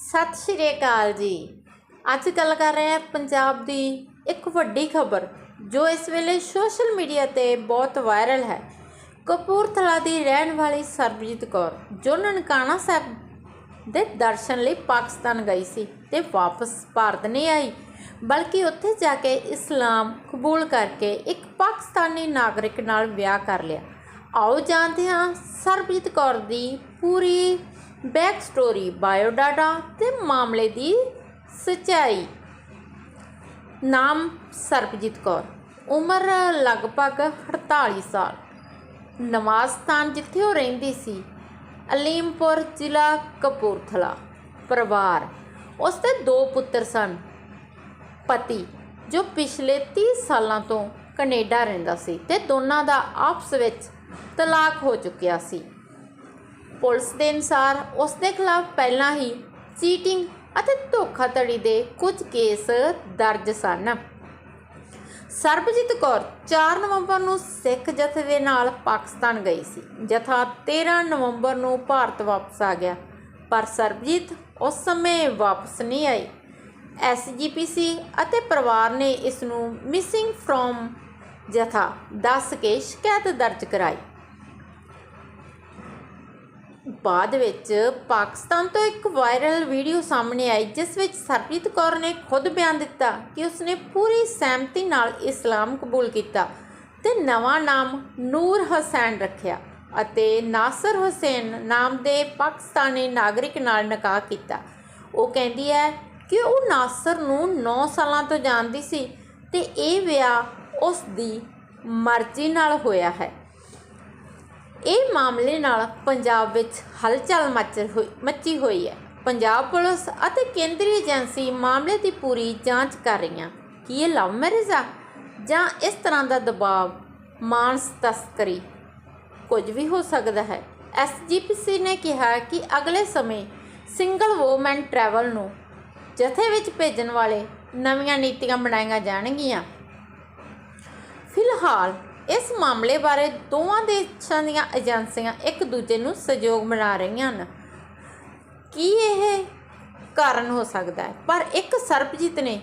ਸਤਿ ਸ਼੍ਰੀ ਅਕਾਲ ਜੀ। ਅੱਜ ਗੱਲ ਕਰ ਰਹੇ ਹਾਂ ਪੰਜਾਬ ਦੀ ਇੱਕ ਵੱਡੀ ਖਬਰ, ਜੋ ਇਸ ਵੇਲੇ ਸੋਸ਼ਲ ਮੀਡੀਆ ਤੇ ਬਹੁਤ ਵਾਇਰਲ ਹੈ। ਕਪੂਰਥਲਾ ਦੀ ਰਹਿਣ ਵਾਲੀ ਸਰਬਜੀਤ ਕੌਰ, ਜੋ ਨਨਕਾਣਾ ਸਾਹਿਬ ਦੇ ਦਰਸ਼ਨ ਲਈ ਪਾਕਿਸਤਾਨ ਗਈ ਸੀ ਤੇ ਵਾਪਸ ਭਾਰਤ ਨਹੀਂ ਆਈ, ਬਲਕਿ ਉੱਥੇ ਜਾ ਕੇ ਇਸਲਾਮ ਕਬੂਲ ਕਰਕੇ ਇੱਕ ਪਾਕਿਸਤਾਨੀ ਨਾਗਰਿਕ ਨਾਲ ਵਿਆਹ ਕਰ ਲਿਆ। ਆਓ ਜਾਣਦੇ ਹਾਂ ਸਰਬਜੀਤ ਕੌਰ ਦੀ ਪੂਰੀ ਬੈਕ ਸਟੋਰੀ ਬਾਇਓਡਾਟਾ ਤੇ ਮਾਮਲੇ ਦੀ ਸਚਾਈ। ਨਾਮ ਸਰਬਜੀਤ ਕੌਰ, ਉਮਰ ਲਗਭਗ 48 ਸਾਲ। ਨਿਵਾਸ ਸਥਾਨ ਜਿੱਥੇ ਉਹ ਰਹਿੰਦੀ ਸੀ, ਅਲੀਮਪੁਰ ਜ਼ਿਲ੍ਹਾ ਕਪੂਰਥਲਾ। ਪਰਿਵਾਰ, ਉਸ ਦੇ ਦੋ ਪੁੱਤਰ ਸਨ। ਪਤੀ, ਜੋ ਪਿਛਲੇ 30 ਸਾਲਾਂ ਤੋਂ ਕੈਨੇਡਾ ਰਹਿੰਦਾ ਸੀ ਤੇ ਦੋਨਾਂ ਦਾ ਆਪਸ ਵਿੱਚ ਤਲਾਕ ਹੋ ਚੁੱਕਿਆ ਸੀ। ਪੁਲਿਸ ਦੇ ਅਨੁਸਾਰ ਉਸ ਦੇ ਖਿਲਾਫ ਪਹਿਲਾਂ ਹੀ ਚੀਟਿੰਗ ਅਤੇ ਧੋਖਾਧੜੀ ਦੇ ਕੁਝ ਕੇਸ ਦਰਜ ਸਨ। ਸਰਬਜੀਤ ਕੌਰ 4 ਨਵੰਬਰ ਨੂੰ ਸਿੱਖ ਜਥੇ ਦੇ ਨਾਲ ਪਾਕਿਸਤਾਨ ਗਈ ਸੀ। ਜਥਾ 13 ਨਵੰਬਰ ਨੂੰ ਭਾਰਤ ਵਾਪਸ ਆ ਗਿਆ। ਪਰ ਸਰਬਜੀਤ ਉਸ ਸਮੇਂ ਵਾਪਸ ਨਹੀਂ ਆਈ। ਐਸਜੀਪੀਸੀ ਅਤੇ ਪਰਿਵਾਰ ਨੇ ਇਸ ਨੂੰ ਮਿਸਿੰਗ ਫਰੋਮ ਜਥਾ ਦੱਸ ਕੇ ਸ਼ਿਕਾਇਤ ਦਰਜ ਕਰਾਈ। ਬਾਅਦ ਵਿੱਚ ਪਾਕਿਸਤਾਨ ਤੋਂ ਇੱਕ ਵਾਇਰਲ ਵੀਡੀਓ ਸਾਹਮਣੇ ਆਈ, ਜਿਸ ਵਿੱਚ ਸਰਪ੍ਰੀਤ ਕੌਰ ਨੇ ਖੁਦ ਬਿਆਨ ਦਿੱਤਾ ਕਿ ਉਸਨੇ ਪੂਰੀ ਸਹਿਮਤੀ ਨਾਲ ਇਸਲਾਮ ਕਬੂਲ ਕੀਤਾ ਤੇ ਨਵਾਂ ਨਾਮ ਨੂਰ ਹਸੈਨ ਰੱਖਿਆ ਅਤੇ ਨਾਸਰ ਹੁਸੈਨ ਨਾਮ ਦੇ ਪਾਕਿਸਤਾਨੀ ਨਾਗਰਿਕ ਨਾਲ ਨਿਕਾਹ ਕੀਤਾ। ਉਹ ਕਹਿੰਦੀ ਹੈ ਕਿ ਉਹ ਨਾਸਰ ਨੂੰ 9 ਸਾਲਾਂ ਤੋਂ ਜਾਣਦੀ ਸੀ ਤੇ ਇਹ ਵਿਆਹ ਉਸ ਦੀ ਮਰਜ਼ੀ ਨਾਲ ਹੋਇਆ ਹੈ। ਇਹ ਮਾਮਲੇ ਨਾਲ ਪੰਜਾਬ ਵਿੱਚ ਹਲਚਲ ਮਚ ਹੋਈ, ਮੱਚੀ ਹੋਈ ਹੈ। ਪੰਜਾਬ ਪੁਲਿਸ ਅਤੇ ਕੇਂਦਰੀ ਏਜੰਸੀ ਮਾਮਲੇ ਦੀ ਪੂਰੀ ਜਾਂਚ ਕਰ ਰਹੀਆਂ। ਕਿ ਇਹ ਲਵ ਮੈਰਿਜ ਆ ਜਾਂ ਇਸ ਤਰ੍ਹਾਂ ਦਾ ਦਬਾਅ ਮਾਨਸ ਤਸਕਰੀ? ਕੁਝ ਵੀ ਹੋ ਸਕਦਾ ਹੈ। ਐਸਜੀਪੀਸੀ ਨੇ ਕਿਹਾ ਕਿ ਅਗਲੇ ਸਮੇਂ ਸਿੰਗਲ ਵੂਮਨ ਟਰੈਵਲ ਨੂੰ ਜਥੇ ਵਿੱਚ ਭੇਜਣ ਵਾਲੇ ਨਵੀਆਂ ਨੀਤੀਆਂ ਬਣਾਈਆਂ ਜਾਣਗੀਆਂ। ਫਿਲਹਾਲ ਇਸ ਮਾਮਲੇ ਬਾਰੇ ਦੋਵਾਂ ਦੇਸ਼ਾਂ ਦੀਆਂ ਏਜੰਸੀਆਂ ਇੱਕ ਦੂਜੇ ਨੂੰ ਸਹਿਯੋਗ ਬਣਾ ਰਹੀਆਂ ਹਨ। ਕੀ ਇਹ ਕਾਰਨ ਹੋ ਸਕਦਾ ਹੈ? ਪਰ ਇੱਕ ਸਰਬਜੀਤ ਨੇ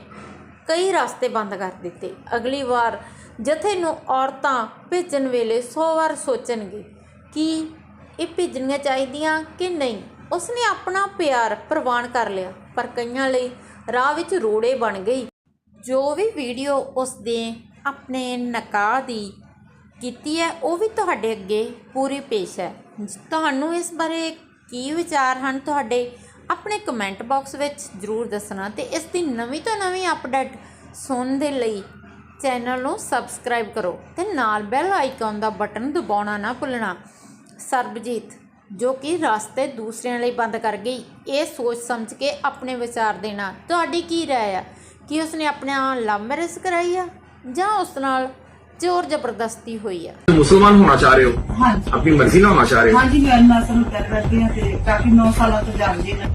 ਕਈ ਰਸਤੇ ਬੰਦ ਕਰ ਦਿੱਤੇ। ਅਗਲੀ ਵਾਰ ਜਥੇ ਨੂੰ ਔਰਤਾਂ ਭੇਜਣ ਵੇਲੇ 100 ਵਾਰ ਸੋਚਣਗੇ ਕਿ ਇਹ ਭੇਜਣੀਆਂ ਚਾਹੀਦੀਆਂ ਕਿ ਨਹੀਂ। ਉਸਨੇ ਆਪਣਾ ਪਿਆਰ ਪ੍ਰਵਾਨ ਕਰ ਲਿਆ, ਪਰ ਕਈਆਂ ਲਈ ਰਾਹ ਵਿੱਚ ਰੋੜੇ ਬਣ ਗਈ। ਜੋ ਵੀ ਵੀਡੀਓ ਉਸ ਦੇ ਆਪਣੇ ਨਕਾਹ ਦੀ ਕੀਤੀ ਹੈ, ਉਹ ਵੀ ਤੁਹਾਡੇ ਅੱਗੇ ਪੂਰੀ ਪੇਸ਼ ਹੈ। ਤੁਹਾਨੂੰ ਇਸ ਬਾਰੇ ਕੀ ਵਿਚਾਰ ਹਨ, ਤੁਹਾਡੇ ਆਪਣੇ ਕਮੈਂਟ ਬਾਕਸ ਵਿੱਚ ਜ਼ਰੂਰ ਦੱਸਣਾ ਤੇ ਇਸ ਦੀ ਨਵੀਂ ਤੋਂ ਨਵੀਂ ਅਪਡੇਟ ਸੁਣਨ ਦੇ ਲਈ ਚੈਨਲ ਨੂੰ ਸਬਸਕ੍ਰਾਈਬ ਕਰੋ ਤੇ ਨਾਲ ਬੈਲ ਆਈਕਨ ਦਾ ਬਟਨ ਦਬਾਉਣਾ ਨਾ ਭੁੱਲਣਾ। ਸਰਬਜੀਤ, ਜੋ ਕਿ ਰਸਤੇ ਦੂਸਰਿਆਂ ਲਈ ਬੰਦ ਕਰ ਗਈ, ਇਹ ਸੋਚ ਸਮਝ ਕੇ ਆਪਣੇ ਵਿਚਾਰ ਦੇਣਾ। ਤੁਹਾਡੀ ਕੀ ਰਾਏ ਆ? ਕਿ ਉਸਨੇ ਆਪਣੇ ਲਵ ਮੈਰਿਜ ਕਰਾਈ ਆ ਜਾਂ ਉਸ ਨਾਲ ਜ਼ੋਰ ਜ਼ਬਰਦਸਤੀ ਹੋਈ ਆ। ਮੁਸਲਮਾਨ ਹੋਣਾ ਚਾਹ ਰਹੇ ਹੋ? ਹਾਂਜੀ। ਆਪਣੀ ਮਰਜ਼ੀ ਨਾਲ ਹੋਣਾ ਚਾਹ ਰਹੇ ਹੋ? ਹਾਂਜੀ ਮੈਂ ਨਾਲ ਸਾਨੂੰ ਕਰ ਕਰਦੀ ਹਾਂ ਤੇ ਕਾਫੀ 9 ਸਾਲਾਂ ਤੋਂ ਜਾਣਦੀ ਹਾਂ।